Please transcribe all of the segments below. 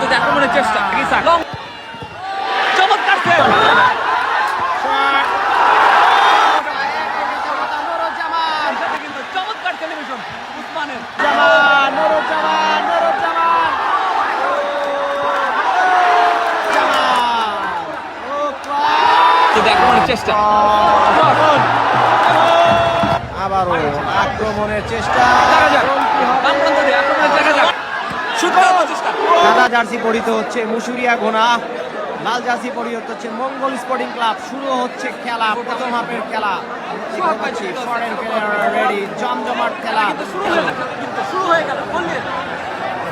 দিয়ে আক্রমণের চেষ্টা। চমৎকার চমৎকার টেলিভিশন উসমানের। কিন্তু আক্রমণের চেষ্টা। আবারও আক্রমণের চেষ্টা। দেখা যাক। আক্রমণের দেখা যাক। সাদা জার্সি পরিত হচ্ছে মুসুরিয়া ঘোনা লাল জার্সি পরিহিত হচ্ছে মঙ্গল স্পোর্টিং ক্লাব। শুরু হচ্ছে খেলা প্রথম হাফের খেলা। পাচ্ছি ফরেন প্লেয়ার রেডি জমজমাট খেলা। কিন্তু শুরু হয়ে গেল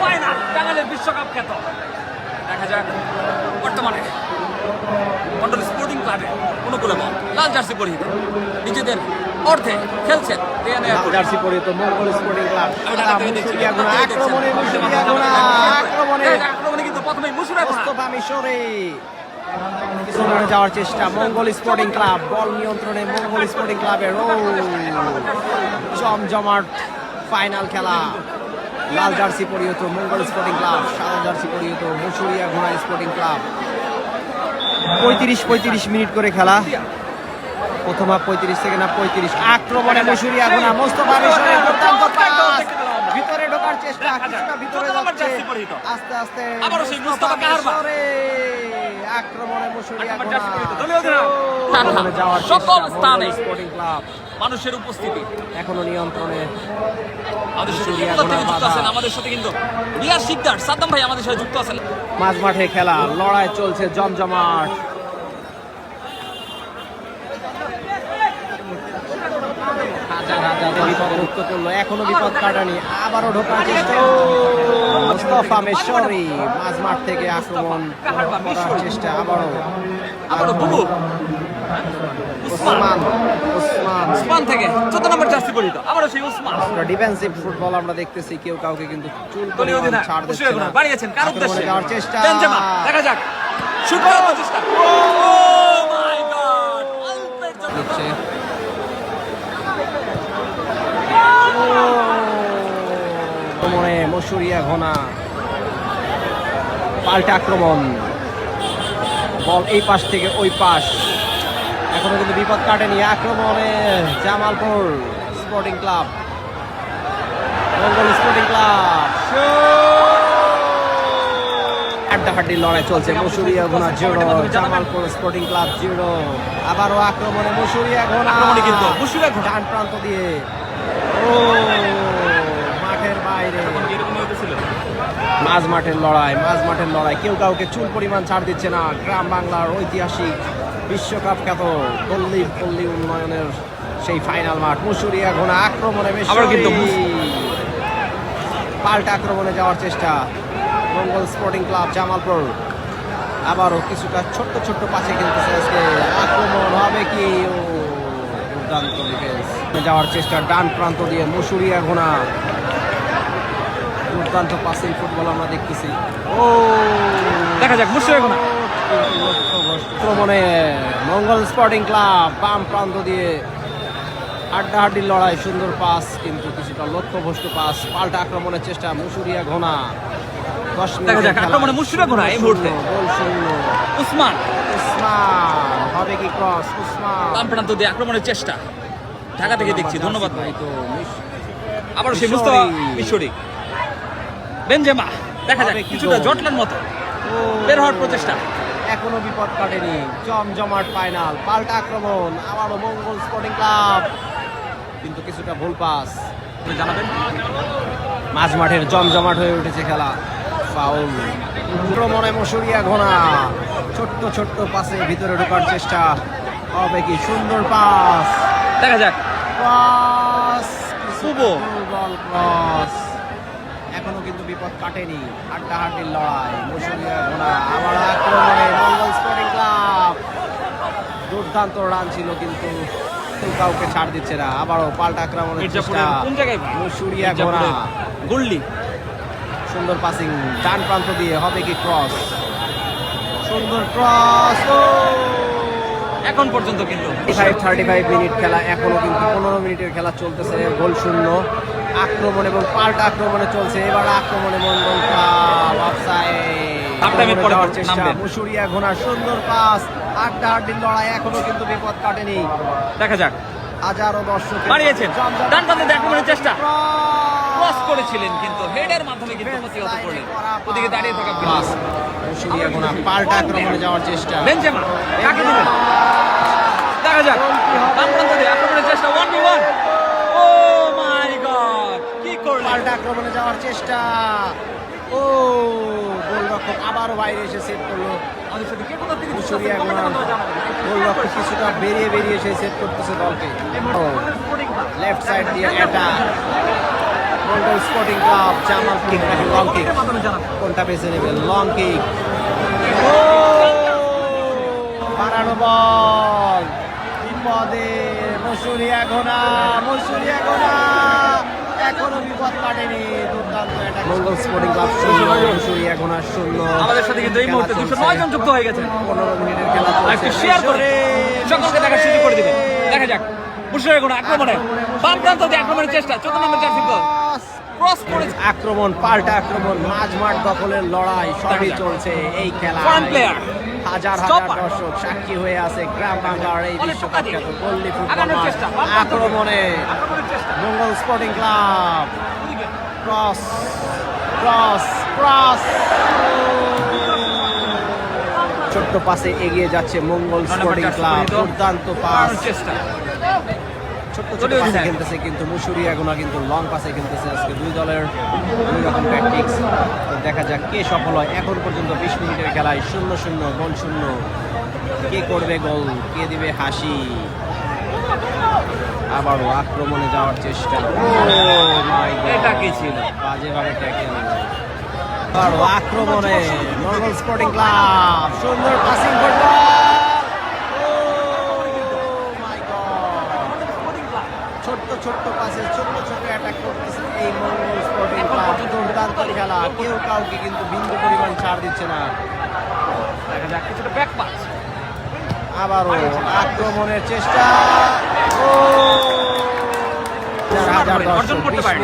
ফাইনাল টাঙ্গাইলের বিশ্বকাপ খ্যাত দেখা যাক বর্তমানে মন্ডল স্পোর্টিং ক্লাবে অনুকূলে লাল জার্সি পরিহিত নিজেদের অর্ধে খেলছেন। মঙ্গল স্পোর্টিং ক্লাব আক্রমণে আক্রমণে। আক্রমণে কিন্তু প্রথমেই মুশিরা। মিশরে যাওয়ার চেষ্টা মঙ্গল স্পোর্টিং ক্লাব বল নিয়ন্ত্রণে মঙ্গল স্পোর্টিং ক্লাবের ও জমজমাট ফাইনাল খেলা। লাল জার্সি পরিহিত মঙ্গল স্পোর্টিং ক্লাব সাদা জার্সি পরিহিত মুসুরিয়া ঘোড়া স্পোর্টিং ক্লাব পঁয়ত্রিশ পঁয়ত্রিশ মিনিট করে খেলা। প্রথম হাফ পঁয়ত্রিশ থেকে না পঁয়ত্রিশ আক্রমণে মোস্তফা দুর্দান্ত পাস। ভিতরে ঢোকার চেষ্টা কিছুটা ভিতরে যাচ্ছে। আস্তে আস্তে আক্রমণে যাওয়ার সকল স্থানে। স্পোর্টিং ক্লাব মানুষের উপস্থিতি। এখনও নিয়ন্ত্রণে আমাদের সাথে কিন্তু রিয়ার সাদ্দাম ভাই আমাদের সাথে যুক্ত আছেন। মাঝ মাঠে খেলা লড়াই চলছে জমজমাট হাজার হাজার বিপদ মুক্ত করল। এখনও বিপদ কাটানি আবারও ঢোকার চেষ্টা। মাঝ মাঠ থেকে আক্রমণ করার চেষ্টা আবারও। আবারও বুবু। উসমান উসমান উসমান থেকে চোদ্দ নম্বর জার্সি পরিহিত আবারও সেই উসমান ডিফেন্সিভ ফুটবল আমরা দেখতেছি কেউ কাউকে কিন্তু চুল দলীয় অধিনায়ক ছাড় দিচ্ছে না। বাড়িয়েছেন কার উদ্দেশ্যে? চেষ্টা। বেনজেমা দেখা যাক। শুট করার প্রচেষ্টা ও মাই গড অল্পের জন্য দিচ্ছে আক্রমণে মসুরিয়া ঘনা পাল্টা আক্রমণ। বল এই পাশ থেকে ওই পাশ। এখনও কিন্তু বিপদ কাটেনি আক্রমণে Jamalpur sporting club. Mangal sporting club. হাড্ডাহাড্ডি লড়াই চলছে Musuria Ghona zero Jamalpur. Sporting club zero. আবারও আক্রমণে মসুরিয়া ঘোনা। কিন্তু ঘোনা। ডান প্রান্ত দিয়ে। ও মাঠের বাইরে এরকম হইতেছিল মাঝ মাঠের লড়াই মাঝ মাঠের লড়াই। কেউ কাউকে চুল পরিমাণ ছাড় দিচ্ছে না। গ্রাম বাংলার ঐতিহাসিক বিশ্বকাপ খ্যাত পল্লী পল্লী উন্নয়নের সেই ফাইনাল মাঠ। মুসুরিয়া ঘোনা আক্রমণে পাল্টা আক্রমণে যাওয়ার চেষ্টা। Mangal sporting club Jamalpur. আবারও কিছুটা ছোট্ট ছোট্ট পাশে খেলতেছে আজকে। আক্রমণ হবে কি? ও দুর্দান্ত ডিফেন্স যাওয়ার চেষ্টা ডান প্রান্ত দিয়ে মুসুরিয়া ঘোনা দুর্দান্ত পাসিং ফুটবল আমরা দেখতেছি। ও! দেখা যাক মুশফিকুর ঘোনা আক্রমণে মঙ্গল স্পোর্টিং ক্লাব বাম প্রান্ত দিয়ে হাড্ডাহাড্ডির লড়াই সুন্দর পাস কিন্তু কিছুটা লক্ষ্যভ্রষ্ট পাস পাল্টা আক্রমণের চেষ্টা মুসুরিয়া ঘোনা। দশ আক্রমণে মুশফিকুর ঘোনা এই মুহূর্তে। গোল শূন্য। উসমান। উসমান হবে কি ক্রস উসমান। বাম প্রান্ত দিয়ে আক্রমণের চেষ্টা। ঢাকা থেকে দেখছি ধন্যবাদ ভাই। তো আবার সেই। মুস্তফা মিশরি। বেনজেমা দেখা যাক কিছুটা? জটলার মতো। ও, বের হওয়ার প্রচেষ্টা। এখনও বিপদ কাটেনি জমজমাট ফাইনাল পাল্টা আক্রমণ আবারও মঙ্গল স্পোর্টিং ক্লাব কিন্তু কিছুটা ভুল পাস জানাবেন? মাঝ মাঠের জমজমাট হয়ে উঠেছে খেলা। ফাউল আক্রমণে মসুরিয়া ঘোনা ছোট্ট ছোট্ট পাসে ভিতরে ঢোকার চেষ্টা। হবে কি সুন্দর পাস দেখা যাক। পাস শুভ। বল ক্রস বিপদ কাটেনি হাড্ডাহাড্ডির লড়াই মসুরিয়া ঘোনা আবার আক্রমণে মঙ্গল স্পোর্টিং ক্লাব। দুর্দান্ত রান ছিল কিন্তু কেউ কাউকে ছাড় দিচ্ছে না আবারও পাল্টা আক্রমণের চেষ্টা? মসুরিয়া মির্জাপুরের গুল্লি। সুন্দর পাসিং ডান প্রান্ত দিয়ে হবে কি ক্রস সুন্দর ক্রস ও! এখন পর্যন্ত কিন্তু। থার্টি ফাইভ মিনিট খেলা এখনও কিন্তু পনেরো মিনিটের খেলা চলতেছে গোল শূন্য। আক্রমণ এবং পাল্টা আক্রমণে চলছে। এবার আক্রমণে মন্ডল মুসুরিয়া ঘোনা সুন্দর পাস। আড্ডা আড্ডির লড়াই এখনও কিন্তু বিপদ কাটেনি। দেখা যাক। হাজারো দর্শক চেষ্টা। করেছিলেন কিন্তু মাধ্যমে ওদিকে দাঁড়িয়ে পাল্টা আক্রমণে যাওয়ার চেষ্টা। দেখা যাক। চেষ্টা। পাল্টা আক্রমণে যাওয়ার চেষ্টা। ও, গোলরক্ষক আবারও বাইরে এসে সেভ করল। গোলরক্ষক কিছুটা বেরিয়ে লেফট সাইড দিয়ে লং কোনটা নেবে? Long ball. মসুরিয়া ঘোনা মসুরিয়া ঘোনা এখনও বিপদ কাটেনি দুর্দান্ত এটা মঙ্গল স্পোর্টিং ক্লাব শূন্য মসুরিয়া ঘোনা শূন্য। আমাদের সাথে কিন্তু এই মুহূর্তে দুশো নয় জন যুক্ত হয়ে গেছে। পনেরো মিনিটের খেলা একটু শেয়ার করে সকলকে দেখার সুযোগ করে দিবেন দেখা যাক। কোনো আক্রমণে বাম প্রান্ত দিয়ে আক্রমণের চেষ্টা। চোদ্দ নম্বর জার্সি গোল ক্রস। করে আক্রমণ পাল্টা আক্রমণ মাঝ মাঠ দখলের লড়াই সবই চলছে এই খেলা. হাজার হাজার. দর্শক সাক্ষী হয়ে আছে গ্রাম বাংলার এই বিশ্বকাপ ফুটবল। আক্রমণে Mangal sporting club cross cross cross ছোট্ট পাশে এগিয়ে যাচ্ছে মঙ্গল স্পোর্টিং ক্লাব। দুর্দান্ত পাস ছোট্ট ছোট অধিনায়ক। খেলতেছে কিন্তু মুসুরিয়া গোনা কিন্তু লং পাসে খেলতেছে আজকে দুই দলের দুই রকম ট্যাকটিক্স দেখা যাক কে সফল হয়। এখন পর্যন্ত বিশ মিনিটের খেলায় শূন্য শূন্য গোল শূন্য। কে করবে গোল? কে দিবে হাসি? আবারও আক্রমণে যাওয়ার চেষ্টা। ও মাই এটা কি ছিল? বাজেভাবে ট্যাকেল আবারও আক্রমণে নর্মাল স্পোর্টিং ক্লাব সুন্দর পাসিং ছোট্ট ছোট্ট পাশে ছোট্ট ছোট্ট অ্যাটাক করতেছে এই মঙ্গল স্পোর্টিং ক্লাব দুর্দান্ত খেলা। কেউ কাউকে কিন্তু বিন্দু পরিমাণ ছাড় দিচ্ছে না। দেখা যাক কিছুটা ব্যাক পাস আবারও আক্রমণের চেষ্টা। চার অর্জন করতে পারেন।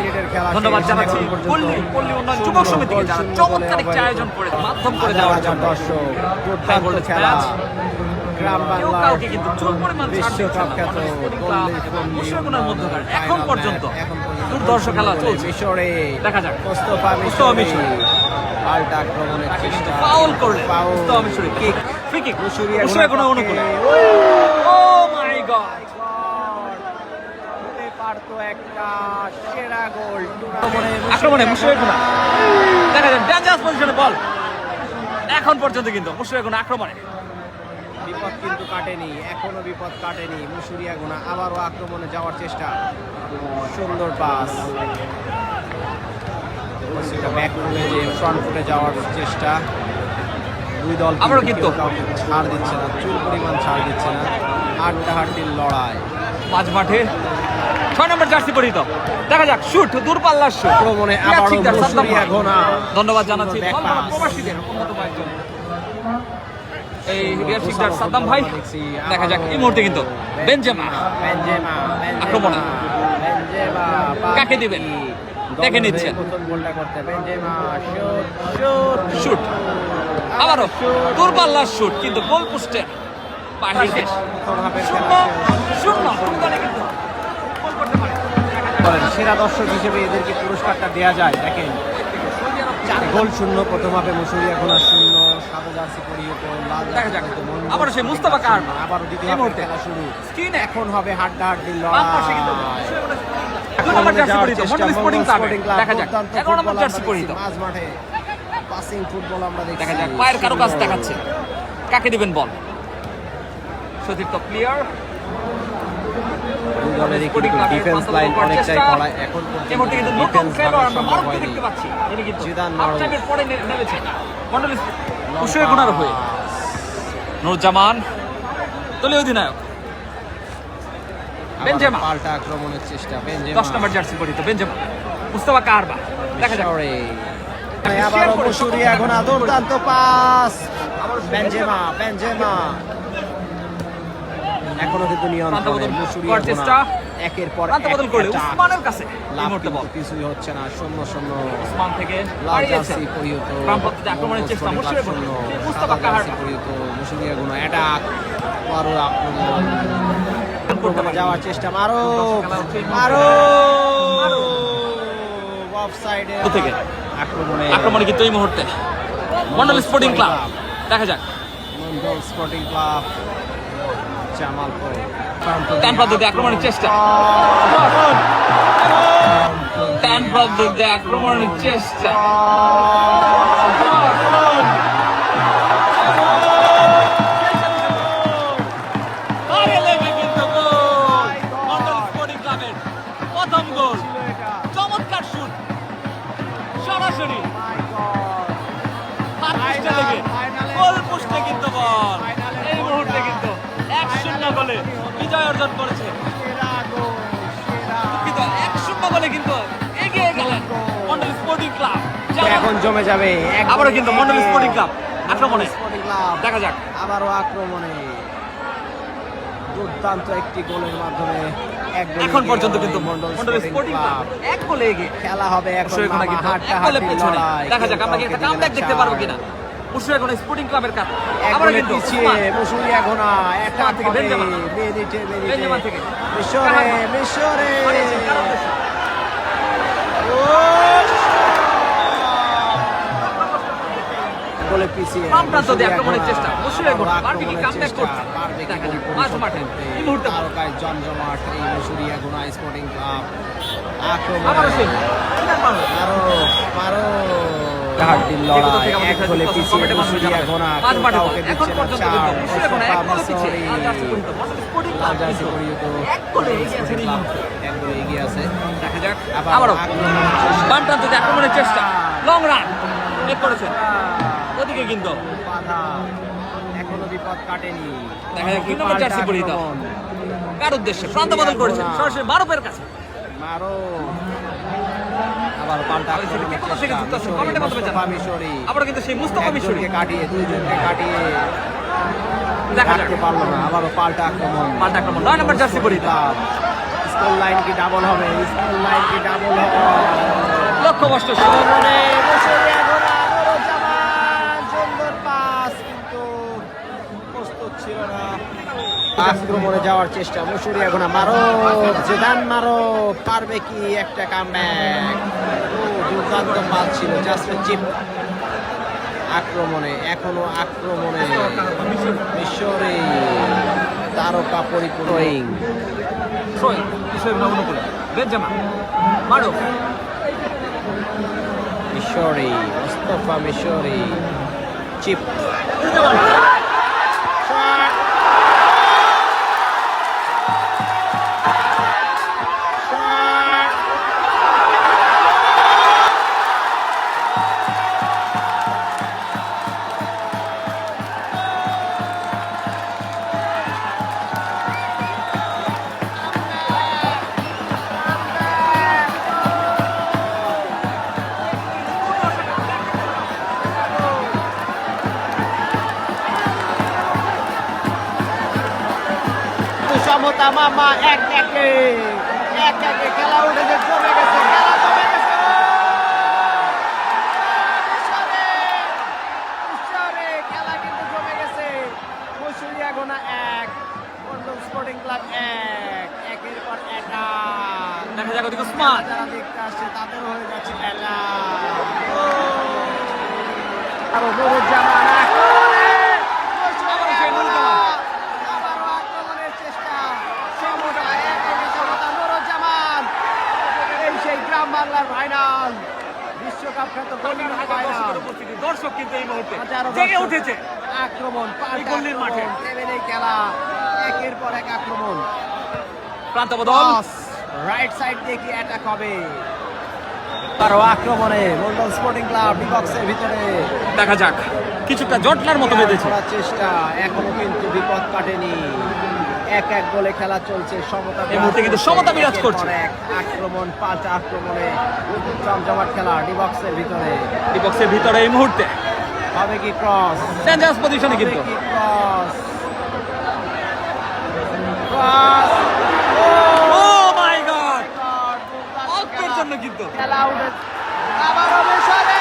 ধন্যবাদ জানাচ্ছি এখন পর্যন্ত পল্লী পল্লী উন্নয়ন যুবক সমিতিকে যারা চমৎকার একটি আয়োজন করে মাধ্যম করে দেওয়ার জন্য। ম্যাচ। কেউ কাউকে কিন্তু চুল পরিমাণ ছাড় দিচ্ছে না। এবং মুশফিকুনের মধ্যকার এখন পর্যন্ত দুর্ধর্ষ খেলা চলছে। দেখা যাক। মোস্তফা মিশরি। পাল্টা আক্রমণের চেষ্টা ফাউল করলেন। ফাউল মিশরি। কিক ফ্রি কিক গুণার অনুকূলে। ও মাই গড হতে পারতো একটা সেরা গোল। আক্রমণে দেখা যাক ডেঞ্জারাস পজিশনে বল এখন পর্যন্ত কিন্তু মুশরিয়া কোনো আক্রমণে। বিপদ কিন্তু কাটেনি এখনও বিপদ কাটেনি। মুসুরিয়া গোনা আবারও আক্রমণে যাওয়ার চেষ্টা। সুন্দর পাস ব্যাক ফুটে যে ফ্রন্ট ফুটে যাওয়ার চেষ্টা। দুই দল আবারও কিন্তু। ছাড় দিচ্ছে না চুল পরিমাণ ছাড় দিচ্ছে না। আটটা হাড্ডির লড়াই। মাঝ মাঠে। ছয় নম্বর জার্সি পরিহিত। দেখা যাক শুট দূরপাল্লার শুট। আক্রমণে ধন্যবাদ জানাচ্ছি। সুন্দর back প্রবাসীদের অন্যতম একজন এই রিয়ার শিকদার সাদ্দাম ভাই। দেখা যাক এই মুহূর্তে কিন্তু বেঞ্জেমা বেনজেমা আক্রমণে। বেনজেমা কাকে দিবেন? দেখে নিচ্ছেন। শুট আবারও দূরপাল্লার শুট কিন্তু গোল পোস্টের সেরা দর্শক হিসেবে এদেরকে পুরস্কারটা দেওয়া যায় দেখেন। গোল শূন্য প্রথম হাফে মুসুরিয়া ঘোনা শূন্য সাদা জার্সি পরিহিত লাল দেখা জার্সি যাক। পরিহিত মনমোহন আবারও সেই মুস্তাফা কার। শূন্য। দ্বিতীয় মুহূর্তে। খেলা শুরু। এখন হবে হাড্ডা নম্বর ফুটবল আমরা পাসিং ফুটবল দেখা যাক পায়ের কারও কাজ দেখাচ্ছে। কাকে দিবেন বল? সতীর্থ প্লেয়ার ডিফেন্স লাইন অনেকটাই। এখন ডিফেন্স দেখতে পাচ্ছি। তিনি কিন্তু পরে নেমেছেন গুনার হয়ে। নুরজামান দলীয় অধিনায়ক। বেনজেমা। পাল্টা আক্রমণের চেষ্টা। বেনজেমা। নম্বর জার্সি পরিহিত। বেঞ্জামা মুস্তাফা কারবা। দেখা যাক। সরে। আবারও মুসুরিয়া ঘোনা দুর্দান্ত পাস। Benzema Benzema. এখনও কিন্তু নিয়ন্ত্রণে একের পর বদল করলে। উসমানের কাছে লাভ বল। কিছুই হচ্ছে না। শূন্য উসমান থেকে আক্রমণের চেষ্টা মুস্তাফা কাহার পরিহিত অ্যাটাক মারো আক্রমণ। যাওয়ার চেষ্টা মারো মারো। থেকে। আক্রমণে আক্রমণে কিন্তু এই মুহূর্তে। মন্ডল স্পোর্টিং ক্লাব দেখা যাক। মন্ডল স্পোর্টিং ক্লাব জামালপুর ডান দিয়ে আক্রমণের চেষ্টা। ডান দিয়ে আক্রমণের চেষ্টা। এখন জমে যাবে আবারও কিন্তু মন্ডল স্পোর্টিং ক্লাব আক্রমণে। দেখা যাক। আবারও আক্রমণে। দুর্দান্ত একটি গোলের মাধ্যমে এখন পর্যন্ত কিন্তু মন্ডল স্পোর্টিং ক্লাব এক গোলে এগিয়ে খেলা হবে এখন এখন পেছনে। লড়াই। দেখা যাক আমরা কি একটা কামব্যাক দেখতে পারব কিনা? মুশফিক এখন স্পোর্টিং ক্লাবের আবারও গোলে কিন্তু পিছিয়ে। মুসুরিয়া ঘোনা অ্যাটাক থেকে। মিনিটে মিনিটে থেকে। মিশরে মিশরে। বাড়িয়েছেন, গোলে পিছিয়ে বাম প্রান্ত দিয়ে আক্রমণের চেষ্টা। ঘোনা। আবারও পারবে কি চেষ্টা। করতে? পারবে দেখা মাঝ মাঠে। এই মুহূর্তে। তারকায় জমজমাট এই মুসুরিয়া ঘোনা স্পোর্টিং ক্লাব আবারও আক্রমণ সেই হাড্ডির লড়াই এক গোলে পিছিয়ে মুসুরিয়া এখন পর্যন্ত এক গোলে পিছিয়ে। এক গোলে এগিয়ে আছে। এক গোলে এগিয়ে আছে দেখা যাক আবারও চেষ্টা। বাম প্রান্ত দিয়ে আক্রমণের চেষ্টা লং রান করেছেন ওদিকে কিন্তু। বাধা। এখনও বিপদ কাটেনি। দেখা যাক কি নম্বর জার্সি পরিহিত। কার উদ্দেশ্যে? প্রান্ত বদল করেছেন সরাসরি মারুফের কাছে। মারো। আবার পাল্টা আবার কোথা থেকে। যুক্ত কমেন্টের মাধ্যমে জানান। মিশরি। আবারও কিন্তু সেই মুস্তফা মিশরি। একজনকে কাটিয়ে দুইজনকে কাটিয়ে। দেখা যাক। পারল না আবারও পাল্টা আক্রমণ। পাল্টা আক্রমণ। নয় নম্বর জার্সি পরিহিত। স্কুল লাইন কি ডাবল হবে? স্কুল লাইন কি ডাবল হবে? লক্ষ্য বস্ত আক্রমণে আক্রমণে যাওয়ার চেষ্টা মুসুরিয়া গোনা মারো জেদান মারো পারবে কি একটা কামব্যাক ও দুর্দান্ত পাস ছিল জাস্ট চিপ আক্রমণে এখনও আক্রমণে মিশরে তারকা পরিপূর্ণ। মিশরি মুস্তফা মিশরি চিপ মামা এক একে এক একে খেলা উঠেছে জমে গেছে খেলা জমে গেছে। খেলা কিন্তু জমে গেছে। মুসুরিয়া গোনা এক মন্ডল স্পোর্টিং ক্লাব এক একের পর একটা। দেখা যাক ওদিকে উসমান যারা দেখতে আসছে তাদের হয়ে যাচ্ছে খেলা। আরও নুরুজ্জামান আক্রমণে! আবারও সেই নুরুজ্জামান। আবারও আক্রমণের চেষ্টা সমতা এক একে সমতা নুরুজ্জামান এই সেই গ্রাম বাংলার ফাইনাল বিশ্বকাপ খ্যাত গোল্ডেন ফাইনাল দর্শক কিন্তু এই মুহূর্তে জেগে উঠেছে। আক্রমণ এই মাঠে। খেলা। একের পর এক আক্রমণ। প্রান্ত বদল রাইট সাইড দিয়ে কি অ্যাটাক হবে? আরও আক্রমণে স্পোর্টিং ক্লাব ভিতরে। দেখা যাক। কিছুটা জটলার মতো বেঁধেছে। চেষ্টা। এখনও কিন্তু বিপদ কাটেনি। এক এক গোলে খেলা চলছে। সমতা এই মুহূর্তে কিন্তু সমতা বিরাজ করছে। এক আক্রমণ পাঁচ আক্রমণে চমচমাট খেলা ডিবক্সের ভিতরে। ডিবক্সের ভিতরে এই মুহূর্তে। হবে কি ক্রস ডেঞ্জারাস পজিশনে কিন্তু। Cross cross oh my god অল্পের জন্য কিন্তু। খেলা উঠেছে আবারও মিশরে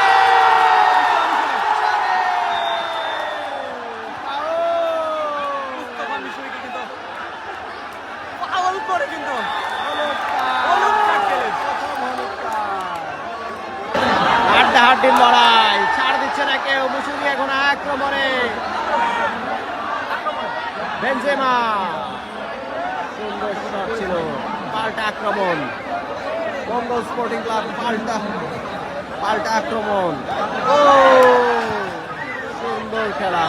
হাড্ডাহাড্ডির লড়াই। ছাড় দিচ্ছে না কেউ মুসুরি এখন আক্রমণে। বেনজেমা। সুন্দর শট ছিল। পাল্টা আক্রমণ। মঙ্গল স্পোর্টিং ক্লাব পাল্টা। পাল্টা আক্রমণ। ও! সুন্দর খেলা।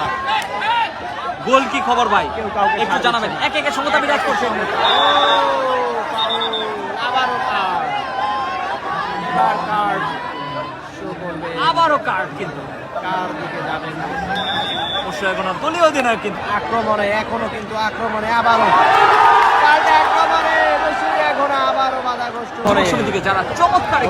গোল কি খবর ভাই? কেউ কাউকে একটু জানাবেন। এক একে সমতা বিরাজ করছে। আবারও কার্ড কার্ড আবারও কার্ড কিন্তু? কার দিকে যাবেন অবশ্যই এখন দলীয় অধিনায়ক কিন্তু। আক্রমণে এখনও কিন্তু আক্রমণে আবারও। যারা চমৎকার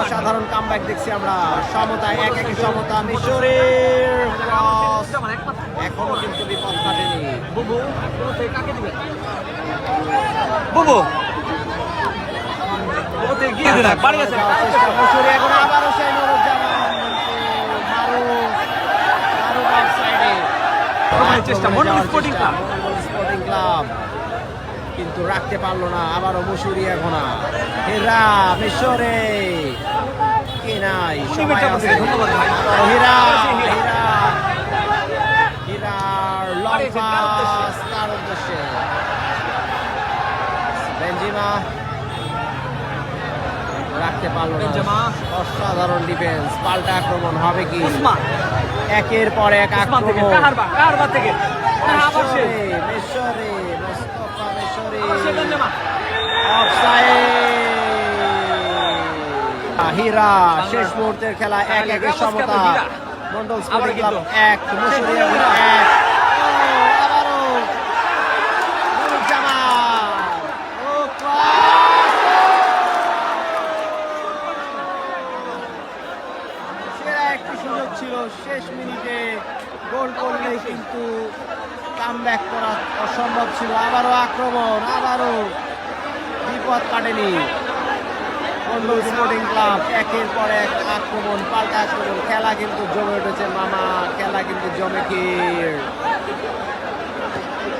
অসাধারণ কামব্যাক দেখছি আমরা। সমতা এক একে সমতা মিশরের এখনও কিন্তু বিপদ কাটেনি। বুবু বুবু Mondal sporting club. Sporting club. কিন্তু রাখতে পারল না আবারও মুসুরিয়া ঘোনা হেরা মিশরে। কি নাই? ধন্যবাদ হীরা হীরা। হীরার লং? পাস তার উদ্দেশ্যে? বেঞ্জিমা রাখতে পারল না। অসাধারণ ডিফেন্স পাল্টা আক্রমণ হবে কি? একের পর এক আক্রমণ। থেকে! হীরা শেষ মুহূর্তের খেলা এক একে রামোস সমতা। মন্ডল স্পোর্টিং ক্লাব এক মুসুরিয়া হীরা। এক ও, আবারও নুরুজ্জামান। ও, ক্রস! সেরা একটি সুযোগ ছিল শেষ মিনিটে গোল করলে কিন্তু কামব্যাক করা অসম্ভব ছিল আবারও আক্রমণ আবারও বিপদ কাটেনি মন্ডল স্পোর্টিং ক্লাব একের পর এক আক্রমণ পাল্টা আক্রমণ খেলা কিন্তু জমে উঠেছে মামা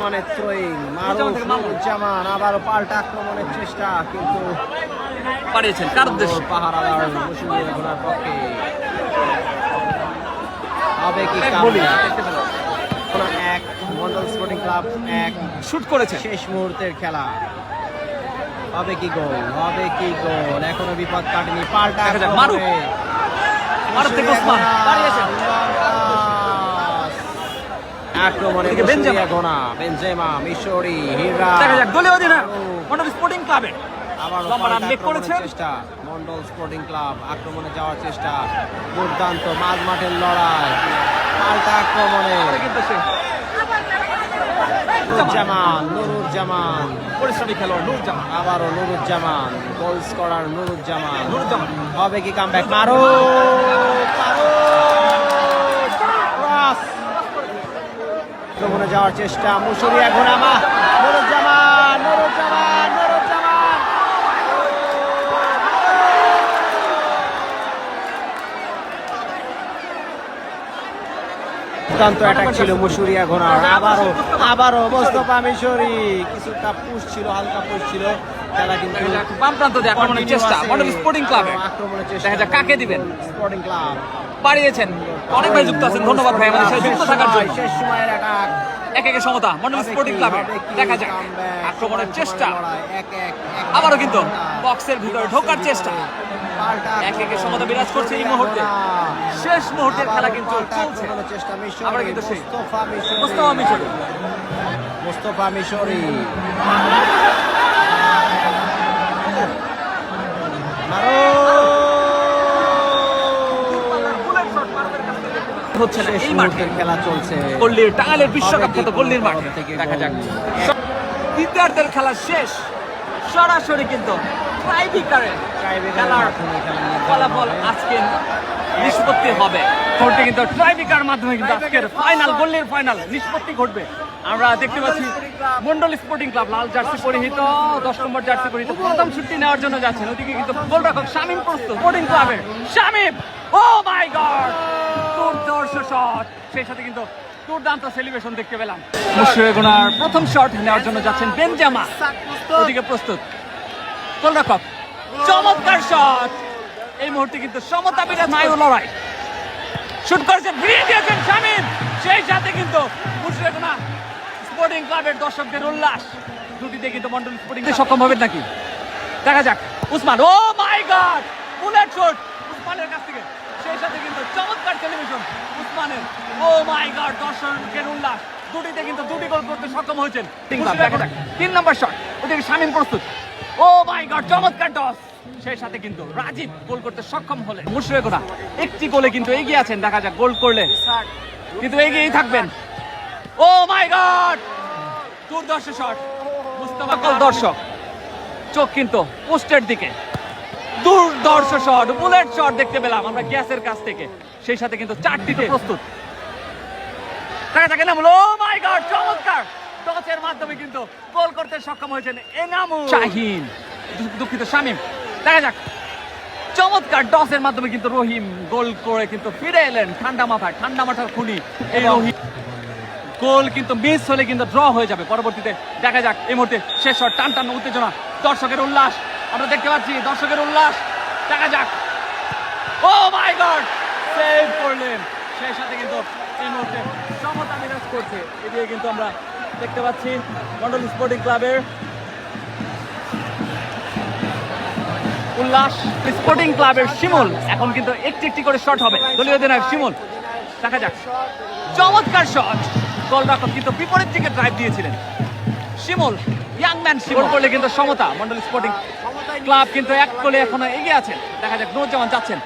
মানে থ্রোয়িং। জামান আবারও পাল্টা আক্রমণের চেষ্টা কিন্তু পাঠিয়েছেন কার উদ্দেশ্যে? পাহারাদার মুসলিম ঘোড়ার পক্ষে। হবে কি এক কাম বলি। দেখতে পেলাম এক মন্ডল স্পোর্টিং ক্লাব এক শুট করেছেন শেষ মুহূর্তের খেলা। হবে কি গোল হবে কি গোল। এখনও বিপদ কাটেনি পাল্টা মারুফ। মারুফ থেকে ওসমান, দাঁড়িয়েছেন। আক্রমণে এদিকে বেনজেমা। বেনজেমা গোনা বেনজেমা মিশরি হীরা। দেখা যাক দলীয় অধিনায়ক মন্ডল স্পোর্টিং ক্লাবে আবার লম্বা রান করেছেন। চেষ্টা মন্ডল স্পোর্টিং ক্লাব আক্রমণে যাওয়ার চেষ্টা দুর্দান্ত মাঝ মাঠের লড়াই পাল্টা আক্রমণে। পরিশ্রমী খেলোয়াড় আবারও নুরুজ্জামান গোল স্কোরার নুরুজ্জামান। নুরজামান হবে কি কামব্যাক মারো মারো ক্রস আক্রমণে যাওয়ার চেষ্টা। নুরুজ্জামান নুরুজ্জামান নুরুজ্জামান। দুর্দান্ত অ্যাটাক ছিল মুসুরিয়া ঘোড়ার আবারও আবারও মোস্তফা মিশরি কিছুটা পুশ ছিল হালকা পুশ ছিল। খেলা কিন্তু বাম প্রান্ত দিয়ে আক্রমণের চেষ্টা। স্পোর্টিং ক্লাবে আক্রমণের চেষ্টা কাকে দিবেন। স্পোর্টিং ক্লাব বাড়িয়েছেন। অনেক ভাই যুক্ত আছেন। ধন্যবাদ ভাই, আমাদের সাথে যুক্ত থাকার জন্য। শেষ সময়ের এক একে সমতা, মন্ডল স্পোর্টিং ক্লাবে দেখা যাক। আক্রমণের চেষ্টা। আবারও কিন্তু বক্সের ভিতরে ঢোকার চেষ্টা। এক একে সমতা বিরাজ করছে এই মুহূর্তে। শেষ মুহূর্তের খেলা কিন্তু চলছে। আবার কিন্তু সেই। মুস্তফা মিশরি। মুস্তফা মিশরি। হচ্ছে না এই মাঠে। খেলা চলছে। পল্লীর টাঙ্গালের বিশ্বকাপ কত পল্লীর মাঠে? দেখা যাক। দ্বিতীয়ার্ধের খেলা শেষ। সরাসরি কিন্তু ট্রাইবিকারে খেলার ফলাফল আজকে নিষ্পত্তি হবে। কোর্টে কিন্তু ট্রাইবিকার মাধ্যমে কিন্তু আজকের ফাইনাল গোল্লের ফাইনাল নিষ্পত্তি ঘটবে। আমরা দেখতে পাচ্ছি মন্ডল স্পোর্টিং ক্লাব লাল জার্সি পরিহিত দশ নম্বর জার্সি পরিহিত। প্রথম ছুটি নেওয়ার জন্য যাচ্ছেন। ওদিকে কিন্তু গোলরক্ষক শামিম প্রস্তুত স্পোর্টিং ক্লাবের শামিম ও মাই গড দুর্দর্শ শট সেই সাথে কিন্তু দুর্দান্ত সেলিব্রেশন দেখতে পেলাম। মুশফিকুনার প্রথম শট নেওয়ার জন্য যাচ্ছেন বেনজামা। ওদিকে প্রস্তুত। গোলরক্ষক চমৎকার শট এই মুহূর্তে কিন্তু সমতা বিরাজ মায়ু লড়াই। শুট করেছে ভিড়িয়ে দিয়েছেন শামিম। সেই সাথে কিন্তু মুশফিকুনা স্পোর্টিং ক্লাবের দর্শকদের উল্লাস। দুটিতে কিন্তু মন্ডল স্পোর্টিং সক্ষম হবেন নাকি? দেখা যাক। Usman oh my god! Bullet shot! উসমানের কাছ থেকে। সেই সাথে কিন্তু চমৎকার টেলিভিশন উসমানের ও মাই গড দর্শকের উল্লাস। দুটিতে কিন্তু দুটি গোল করতে সক্ষম হয়েছেন। তিন নম্বর শট ওদিকে শামিম প্রস্তুত। ও মাই গড চমৎকার টস সেই সাথে কিন্তু রাজীব গোল করতে সক্ষম হলেন মুশফিকুনা একটি গোলে কিন্তু এগিয়ে আছেন। দেখা যাক গোল করলে কিন্তু এগিয়েই থাকবেন। Oh my god! দুর্দর্শ শট। মুস্তফা কল দর্শক চোখ কিন্তু পোস্টের দিকে। দুর্দর্শ শট বুলেট শট দেখতে পেলাম আমরা গ্যাসের কাছ থেকে। সেই সাথে কিন্তু চারটিতে প্রস্তুত। দেখা যাক এনামুল। ও মাই গড চমৎকার! টচের মাধ্যমে কিন্তু গোল করতে সক্ষম হয়েছেন এনামুল। শাহিন। দুঃখিত শামিম। দেখা যাক। চমৎকার টসের মাধ্যমে কিন্তু রহিম গোল করে কিন্তু ফিরে এলেন ঠান্ডা মাথায় ঠান্ডা মাথার খুনি এই রহিম গোল কিন্তু মিস হলে কিন্তু ড্র হয়ে যাবে। পরবর্তীতে দেখা যাক এই মুহূর্তে শেষ শট টান টান উত্তেজনা। দর্শকের উল্লাস, আমরা দেখতে পাচ্ছি দর্শকের উল্লাস। দেখা যাক। ও মাই গড! সেভ করলেন। সেই সাথে কিন্তু এই মুহূর্তে সমতা বিরাজ করছে। এদিকে কিন্তু আমরা দেখতে পাচ্ছি মন্ডল স্পোর্টিং ক্লাবের উল্লাস। স্পোর্টিং ক্লাবের শিমুল। এখন কিন্তু একটি একটি করে শট হবে। দলীয় অধিনায়ক শিমুল। দেখা যাক। চমৎকার শট। গোলরক্ষক কিন্তু বিপরীত দিকে ড্রাইভ দিয়েছিলেন। Shimul young man Shimul. করলে কিন্তু সমতা মন্ডল স্পোর্টিং ক্লাব কিন্তু এক গোলে এখনও এগিয়ে আছেন। দেখা যাক নুরজামান যাচ্ছেন।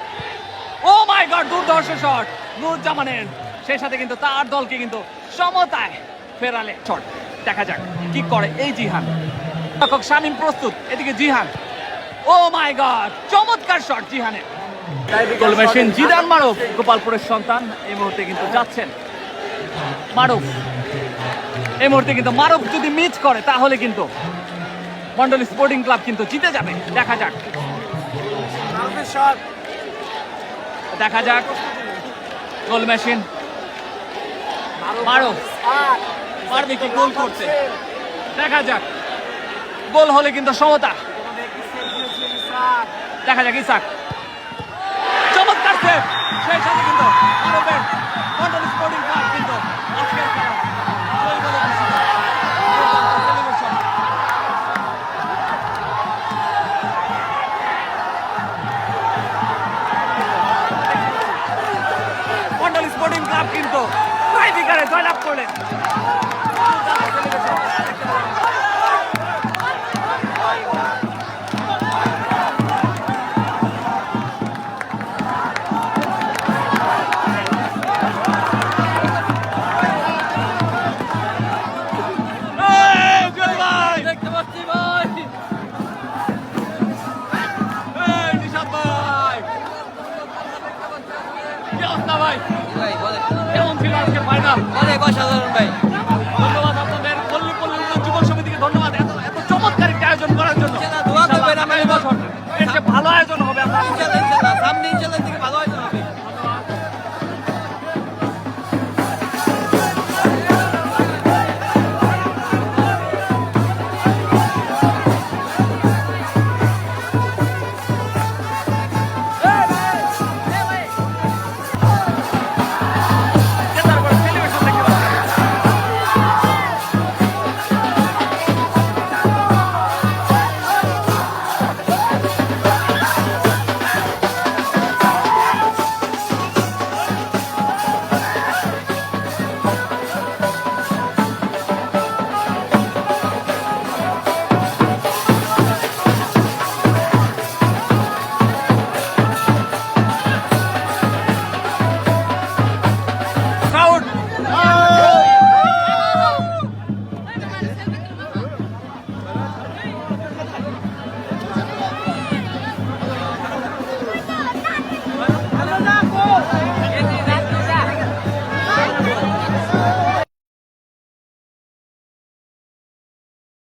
ও মাই গড দুর্ধর্ষ শট নুরজামানের সেই সাথে কিন্তু তার দলকে কিন্তু সমতায় ফেরালে শট দেখা যাক কি করে এই জিহান। রক্ষক শামিম প্রস্তুত এদিকে জিহান। ও মাই গড চমৎকার শট জিহানের। গোল মেশিন জিদান মারুফ গোপালপুরের সন্তান এই মুহূর্তে কিন্তু যাচ্ছেন। মারুফ। এই মুহূর্তে কিন্তু মারুফ যদি মিস করে তাহলে কিন্তু মন্ডল স্পোর্টিং ক্লাব কিন্তু জিতে যাবে। দেখা যাক। দেখা যাক। গোল মেশিন মারুফ পারবে কি গোল করতে দেখা যাক। গোল হলে কিন্তু সমতা। দেখা যাক ইসাক। চমৎকার সেভ সেই সাথে কিন্তু মন্ডল স্পোর্টিং জয়লাভ অনেক